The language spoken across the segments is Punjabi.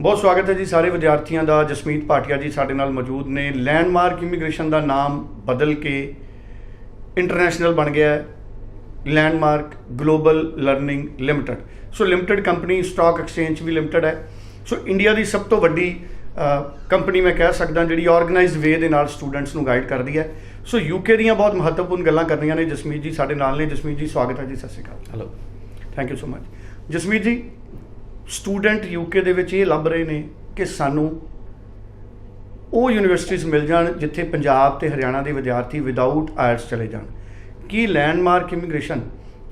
ਬਹੁਤ ਸਵਾਗਤ ਹੈ ਜੀ ਸਾਰੇ ਵਿਦਿਆਰਥੀਆਂ ਦਾ। ਜਸਮੀਤ ਭਾਟੀਆ ਜੀ ਸਾਡੇ ਨਾਲ ਮੌਜੂਦ ਨੇ। ਲੈਂਡਮਾਰਕ ਇਮੀਗ੍ਰੇਸ਼ਨ ਦਾ ਨਾਮ ਬਦਲ ਕੇ ਇੰਟਰਨੈਸ਼ਨਲ ਬਣ ਗਿਆ ਹੈ। Landmark global learning limited so limited company stock exchange ਵੀ ਲਿਮਟਿਡ ਹੈ। ਸੋ ਇੰਡੀਆ ਦੀ ਸਭ ਤੋਂ ਵੱਡੀ ਕੰਪਨੀ ਮੈਂ ਕਹਿ ਸਕਦਾ ਜਿਹੜੀ ਆਰਗੇਨਾਈਜ਼ਡ ਵੇ ਦੇ ਨਾਲ ਸਟੂਡੈਂਟਸ ਨੂੰ ਗਾਈਡ ਕਰਦੀ ਹੈ। ਸੋ ਯੂਕੇ ਦੀਆਂ ਬਹੁਤ ਮਹੱਤਵਪੂਰਨ ਗੱਲਾਂ ਕਰਨੀਆਂ ਨੇ। ਜਸਮੀਤ ਜੀ ਸਾਡੇ ਨਾਲ ਨੇ। ਜਸਮੀਤ ਜੀ ਸਵਾਗਤ ਹੈ ਜੀ। ਸਤਿ ਸ਼੍ਰੀ ਅਕਾਲ। Hello thank you so much Jasmeet ji student UK ਦੇ ਵਿੱਚ ਇਹ ਲੱਭ ਰਹੇ ਨੇ ਕਿ ਸਾਨੂੰ ਉਹ ਯੂਨੀਵਰਸਿਟੀਆਂ ਮਿਲ ਜਾਣ ਜਿੱਥੇ ਪੰਜਾਬ ਤੇ ਹਰਿਆਣਾ ਦੇ ਵਿਦਿਆਰਥੀ ਵਿਦਆਊਟ ਆਇਲਟਸ ਚਲੇ ਜਾਣ। ਕੀ ਲੈਂਡਮਾਰਕ ਇਮੀਗ੍ਰੇਸ਼ਨ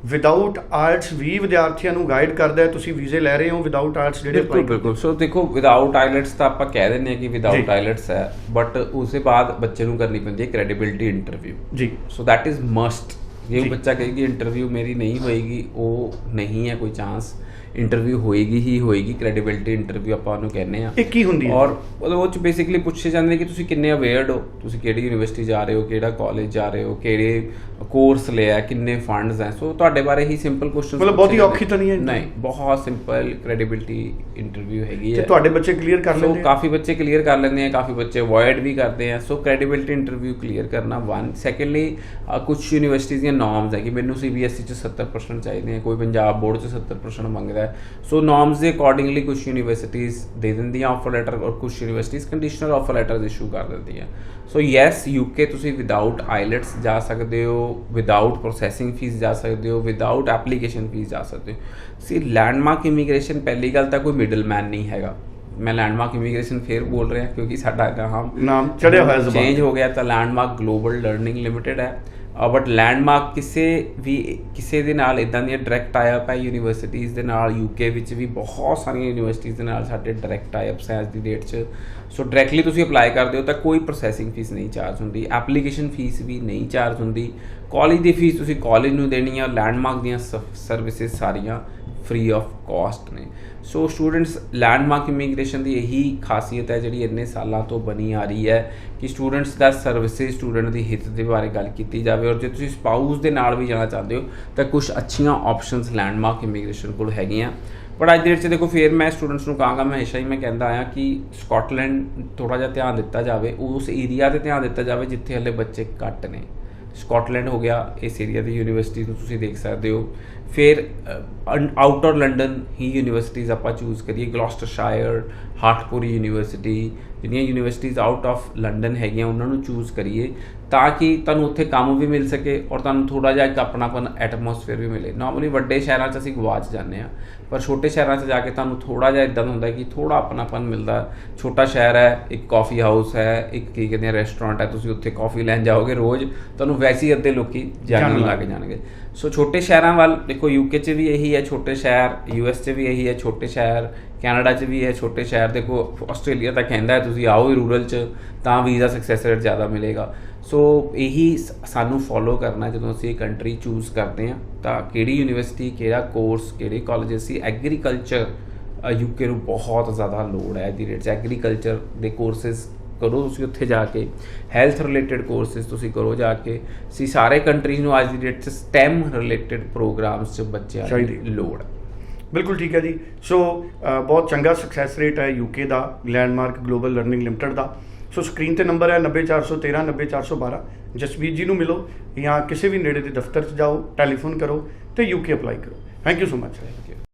ਵਿਦਆਊਟ ਆਇਲਟਸ ਵੀ ਵਿਦਿਆਰਥੀਆਂ ਨੂੰ ਗਾਈਡ ਕਰਦਾ ਹੈ? ਤੁਸੀਂ ਵੀਜ਼ੇ ਲੈ ਰਹੇ ਹੋ ਵਿਦਆਊਟ ਆਇਲਟਸ ਜਿਹੜੇ ਬਿਲਕੁਲ ਬਿਲਕੁਲ। ਸੋ ਦੇਖੋ ਵਿਦਆਊਟ ਆਈਲੈਟਸ ਤਾਂ ਆਪਾਂ ਕਹਿ ਦਿੰਦੇ ਹਾਂ ਕਿ। ਵਿਦਆਊਟ ਆਈਲੈਟਸ ਹੈ ਬਟ ਉਸੇ ਬਾਅਦ ਬੱਚੇ ਨੂੰ ਕਰਨੀ ਪੈਂਦੀ ਹੈ ਕ੍ਰੈਡੀਬਿਲਿਟੀ ਇੰਟਰਵਿਊ ਜੀ। ਸੋ ਦੈਟ ਇਜ਼ ਮਸਟ ਜੇ ਉਹ। ਬੱਚਾ ਕਹੇ ਕਿ ਇੰਟਰਵਿਊ ਮੇਰੀ ਨਹੀਂ ਹੋਏਗੀ ਉਹ ਨਹੀਂ ਹੈ ਕੋਈ ਚਾਂਸ ਇੰਟਰਵਿਊ ਹੋਏਗੀ ਹੀ ਹੋਏਗੀ ਕ੍ਰੈਡੀਬਿਲਿਟੀ ਇੰਟਰਵਿਊ ਆਪਾਂ ਉਹਨੂੰ ਕਹਿੰਦੇ ਆ ਇਹ ਕੀ ਹੁੰਦੀ ਹੈ? ਔਰ ਉਹਦੇ ਵਿੱਚ ਬੇਸਿਕਲੀ ਪੁੱਛੇ ਜਾਂਦੇ ਕਿ ਤੁਸੀਂ ਕਿੰਨੇ ਅਵੇਅਰਡ ਹੋ? ਤੁਸੀਂ ਕਿਹੜੀ ਯੂਨੀਵਰਸਿਟੀ ਜਾ ਰਹੇ ਹੋ? ਕਿਹੜਾ ਕਾਲਜ ਜਾ ਰਹੇ ਹੋ? ਕਿਹੜੇ ਕੋਰਸ ਲਿਆ ਕਿੰਨੇ ਫੰਡਸ ਹੈ? ਸੋ ਤੁਹਾਡੇ ਬਾਰੇ ਹੀ ਸਿੰਪਲ ਕੁਐਸਚਨਸ ਮਤਲਬ ਬਹੁਤੀ ਔਖੀ ਤਾਂ ਨਹੀਂ ਹੈ? ਨਹੀਂ ਬਹੁਤ ਸਿੰਪਲ ਕ੍ਰੈਡੀਬਿਲਿਟੀ ਇੰਟਰਵਿਊ ਹੈਗੀ ਤੇ ਹੈ। ਤੁਹਾਡੇ ਬੱਚੇ ਕਲੀਅਰ ਕਰ ਸੋ ਲੈਂਦੇ ਆ? ਕਾਫੀ ਬੱਚੇ ਕਲੀਅਰ ਕਰ ਲੈਂਦੇ ਆ ਕਾਫੀ ਬੱਚੇ ਅਵੋਇਡ ਵੀ ਕਰਦੇ ਆ। ਸੋ ਕ੍ਰੈਡੀਬਿਲਿਟੀ ਇੰਟਰਵਿਊ ਕਲੀਅਰ ਕਰਨਾ ਵਨ ਸੈਕੰਡਲੀ ਕੁਝ ਯੂਨੀਵਰਸਿਟੀਜ਼ ਦੀਆਂ ਨਾਰਮਸ ਹੈ ਕਿ ਮੈਨੂੰ ਸੀਬੀਐਸਈ ਚ 70% ਚਾਹੀਦੇ ਆ, ਕੋਈ ਪੰਜਾਬ ਬੋਰਡ ਚ 70% ਮੰਗਦਾ ਸੋ ਨਾਰਮਸ ਦੇ ਅਕੋਰਡਿੰਗਲੀ ਕੁਝ ਯੂਨੀਵਰਸਿਟੀਜ਼ ਦੇ ਦਿੰਦੀਆਂ ਆਫਰ ਲੈਟਰ ਔਰ ਕੁਝ universities conditional offer letters issue ਕਰ ਦਿੰਦੀਆਂ ਸੋ ਯੈਸ ਯੂਕੇ ਤੁਸੀਂ ਵਿਦਆਊਟ ਆਈਲੈਟਸ ਜਾ ਸਕਦੇ ਹੋ ਵਿਦਆਊਟ ਪ੍ਰੋਸੈਸਿੰਗ ਫੀਸ ਜਾ ਸਕਦੇ ਹੋ ਵਿਦਆਊਟ ਐਪਲੀਕੇਸ਼ਨ ਫੀਸ ਜਾ ਸਕਦੇ ਹੋ। ਸੀ ਲੈਂਡਮਾਰਕ ਇਮੀਗ੍ਰੇਸ਼ਨ ਪਹਿਲੀ ਗੱਲ ਤਾਂ ਕੋਈ ਮਿਡਲਮੈਨ ਨਹੀਂ ਹੈਗਾ। ਮੈਂ ਲੈਂਡਮਾਰਕ ਇਮੀਗ੍ਰੇਸ਼ਨ ਫੇਰ ਬੋਲ ਰਿਹਾ ਕਿਉਂਕਿ ਸਾਡਾ ਨਾਮ ਨਾਮ ਚੜਿਆ ਹੋਇਆ ਜ਼ਬਾਨ ਚੇਂਜ ਹੋ ਗਿਆ ਤਾਂ ਲੈਂਡਮਾਰਕ ਗਲੋਬਲ ਲਰਨਿੰਗ ਲਿਮਟਿਡ ਹੈ। ਬਟ ਲੈਂਡਮਾਰਕ ਕਿਸੇ ਵੀ ਕਿਸੇ ਦੇ ਨਾਲ ਇਦਾਂ ਦੀਆਂ ਡਾਇਰੈਕਟ ਟਾਈ-ਅਪ ਹੈ ਯੂਨੀਵਰਸਿਟੀਜ਼ ਦੇ ਨਾਲ ਯੂਕੇ ਵਿੱਚ ਵੀ ਬਹੁਤ ਸਾਰੀਆਂ ਯੂਨੀਵਰਸਿਟੀਜ਼ ਦੇ ਨਾਲ ਸਾਡੇ ਡਾਇਰੈਕਟ ਟਾਈ-ਅਪਸ ਹੈ ਅੱਜ ਦੀ ਡੇਟ 'ਚ। ਸੋ ਡਾਇਰੈਕਟਲੀ ਤੁਸੀਂ ਅਪਲਾਈ ਕਰਦੇ ਹੋ ਤਾਂ ਕੋਈ ਪ੍ਰੋਸੈਸਿੰਗ ਫੀਸ ਨਹੀਂ ਚਾਰਜ ਹੁੰਦੀ ਐਪਲੀਕੇਸ਼ਨ ਫੀਸ ਵੀ ਨਹੀਂ ਚਾਰਜ ਹੁੰਦੀ। ਕਾਲਜ ਦੀ ਫੀਸ ਤੁਸੀਂ ਕਾਲਜ ਨੂੰ ਦੇਣੀ ਹੈ ਲੈਂਡਮਾਰਕ ਦੀਆਂ ਸਰਵਿਸਿਜ਼ ਸਾਰੀਆਂ ਫ੍ਰੀ ਆਫ ਕਾਸਟ ਨੇ। ਸੋ ਸਟੂਡੈਂਟਸ ਲੈਂਡਮਾਰਕ ਇਮੀਗ੍ਰੇਸ਼ਨ ਦੀ ਇਹੀ ਖਾਸੀਅਤ ਹੈ ਜਿਹੜੀ ਇੰਨੇ ਸਾਲਾਂ ਤੋਂ ਬਣੀ ਆ ਰਹੀ ਹੈ ਕਿ ਸਟੂਡੈਂਟਸ ਦਾ ਸਰਵਿਸਿਜ਼ ਸਟੂਡੈਂਟ ਦੀ ਹਿੱਤ ਦੇ ਬਾਰੇ ਗੱਲ ਕੀਤੀ ਜਾਵੇ ਔਰ ਜੇ ਤੁਸੀਂ ਸਪਾਊਸ ਦੇ ਨਾਲ ਵੀ ਜਾਣਾ ਚਾਹੁੰਦੇ ਹੋ, ਤਾਂ ਕੁਝ ਅੱਛੀਆਂ ਆਪਸ਼ਨਸ ਲੈਂਡਮਾਰਕ ਇਮੀਗ੍ਰੇਸ਼ਨ ਕੋਲ ਹੈਗੀਆਂ। ਪਰ ਅੱਜ ਦੇ ਡੇਟ 'ਚ ਦੇਖੋ, ਫੇਰ ਮੈਂ ਸਟੂਡੈਂਟਸ ਨੂੰ ਕਹਾਂਗਾ, ਮੈਂ ਹਮੇਸ਼ਾ ਹੀ ਮੈਂ ਕਹਿੰਦਾ ਆਇਆ ਕਿ ਸਕਾਟਲੈਂਡ ਥੋੜਾ ਜਿਹਾ ਧਿਆਨ ਦਿੱਤਾ ਜਾਵੇ, ਉਸ ਏਰੀਆ ਤੇ ਧਿਆਨ ਦਿੱਤਾ ਜਾਵੇ ਜਿੱਥੇ ਹਲੇ ਬੱਚੇ ਘੱਟ ਨੇ। ਸਕਾਟਲੈਂਡ ਹੋ ਗਿਆ, ਇਸ ਏਰੀਆ ਦੀ ਯੂਨੀਵਰਸਿਟੀ ਨੂੰ ਤੁਸੀਂ ਦੇਖ ਸਕਦੇ ਹੋ। ਫਿਰ ਆਊਟਰ ਲੰਡਨ ਹੀ ਯੂਨੀਵਰਸਿਟੀਜ਼ ਆਪਾਂ ਚੂਜ਼ ਕਰੀਏ। ਗਲੋਸਟਰਸ਼ਾਇਰ ਹਾਰਟਪੁਰੀ ਯੂਨੀਵਰਸਿਟੀ ਜਿਹੜੀਆਂ ਯੂਨੀਵਰਸਿਟੀਜ਼ ਆਊਟ ਆਫ ਲੰਡਨ ਹੈਗੀਆਂ, ਉਹਨਾਂ ਨੂੰ ਚੂਜ਼ ਕਰੀਏ। ਤਾਂ ਕਿ ਤੁਹਾਨੂੰ ਉੱਥੇ ਕੰਮ ਵੀ ਮਿਲ ਸਕੇ ਔਰ ਤੁਹਾਨੂੰ ਥੋੜਾ ਜਿਹਾ ਇੱਕ ਆਪਣਾਪਨ ਐਟਮੋਸਫੇਅਰ ਵੀ ਮਿਲੇ। ਨਾਰਮਲੀ ਵੱਡੇ ਸ਼ਹਿਰਾਂ 'ਚ ਅਸੀਂ ਗਵਾਚ ਜਾਂਦੇ ਆ ਪਰ ਛੋਟੇ ਸ਼ਹਿਰਾਂ 'ਚ ਜਾ ਕੇ ਤੁਹਾਨੂੰ ਥੋੜਾ ਜਿਹਾ ਇਦਾਂ ਹੁੰਦਾ ਕਿ ਥੋੜਾ ਆਪਣਾਪਨ ਮਿਲਦਾ। ਛੋਟਾ ਸ਼ਹਿਰ ਹੈ ਇੱਕ ਕਾਫੀ ਹਾਊਸ ਹੈ ਇੱਕ ਕੀ ਕਹਿੰਦੇ ਆ ਰੈਸਟੋਰੈਂਟ ਹੈ ਤੁਸੀਂ ਉੱਥੇ ਕਾਫੀ ਲੈਣ ਜਾਓਗੇ ਰੋਜ਼ ਤੁਹਾਨੂੰ ਵੈਸੇ ਅੱਧੇ ਲੋਕੀ ਜਾਣਨ ਲੱਗ ਜਾਣਗੇ। ਸੋ ਛੋਟੇ ਸ਼ਹਿਰਾਂ ਵੱਲ ਦੇਖੋ ਯੂਕੇ 'ਚ ਵੀ ਇਹੀ ਹੈ ਛੋਟੇ ਸ਼ਹਿਰ ਯੂਐਸ 'ਚ ਵੀ ਇਹੀ ਹੈ ਛੋਟੇ ਸ਼ਹਿਰ ਕੈਨੇਡਾ 'ਚ ਵੀ ਹੈ ਛੋਟੇ ਸ਼ਹਿਰ। ਦੇਖੋ ਆਸਟ੍ਰੇਲੀਆ ਤਾਂ ਕਹਿੰਦਾ ਤੁਸੀਂ ਆਓ ਹੀ ਰੂਰਲ 'ਚ ਤਾਂ ਵੀਜ਼ਾ ਸਕਸੈਸ ਰੇਟ ਜ਼ਿਆਦਾ ਮਿਲੇਗਾ। ਸੋ ਇਹੀ ਸਾਨੂੰ ਫੋਲੋ ਕਰਨਾ ਜਦੋਂ ਅਸੀਂ ਇਹ ਕੰਟਰੀ ਚੂਜ਼ ਕਰਦੇ ਹਾਂ ਤਾਂ ਕਿਹੜੀ ਯੂਨੀਵਰਸਿਟੀ ਕਿਹੜਾ ਕੋਰਸ ਕਿਹੜੇ ਕਾਲਜ ਸੀ ਐਗਰੀਕਲਚਰ ਯੂਕੇ ਨੂੰ ਬਹੁਤ ਜ਼ਿਆਦਾ ਲੋੜ ਹੈ ਦੀ ਰੇਟ 'ਚ। ਐਗਰੀਕਲਚਰ ਦੇ ਕੋਰਸਸ ਕਰੋ ਤੁਸੀਂ ਉੱਥੇ ਜਾ ਕੇ। ਹੈਲਥ ਰਿਲੇਟਡ ਕੋਰਸਸ ਤੁਸੀਂ ਕਰੋ ਜਾ ਕੇ। ਸੀ ਸਾਰੇ ਕੰਟਰੀਜ਼ ਨੂੰ ਅੱਜ ਦੀ ਡੇਟ 'ਚ ਸਟੈਮ ਰਿਲੇਟਡ ਪ੍ਰੋਗਰਾਮਸ 'ਚ ਬੱਚਿਆਂ। ਦੀ ਲੋੜ ਹੈ। ਬਿਲਕੁਲ ਠੀਕ ਹੈ ਜੀ। ਸੋ ਬਹੁਤ ਚੰਗਾ ਸਕਸੈਸ ਰੇਟ ਹੈ ਯੂਕੇ ਦਾ ਲੈਂਡਮਾਰਕ ਗਲੋਬਲ ਲਰਨਿੰਗ ਲਿਮਟਿਡ ਦਾ। ਸੋ ਸਕਰੀਨ ਤੇ ਨੰਬਰ ਹੈ 90413 90412 ਜਸਵੀਰ ਜੀ ਨੂੰ ਮਿਲੋ, ਜਾਂ ਕਿਸੇ ਵੀ ਨੇੜੇ ਦੇ ਦਫ਼ਤਰ 'ਚ ਜਾਓ ਟੈਲੀਫੋਨ ਕਰੋ ਤੇ ਯੂਕੇ ਅਪਲਾਈ ਕਰੋ। Thank you so much Thank you.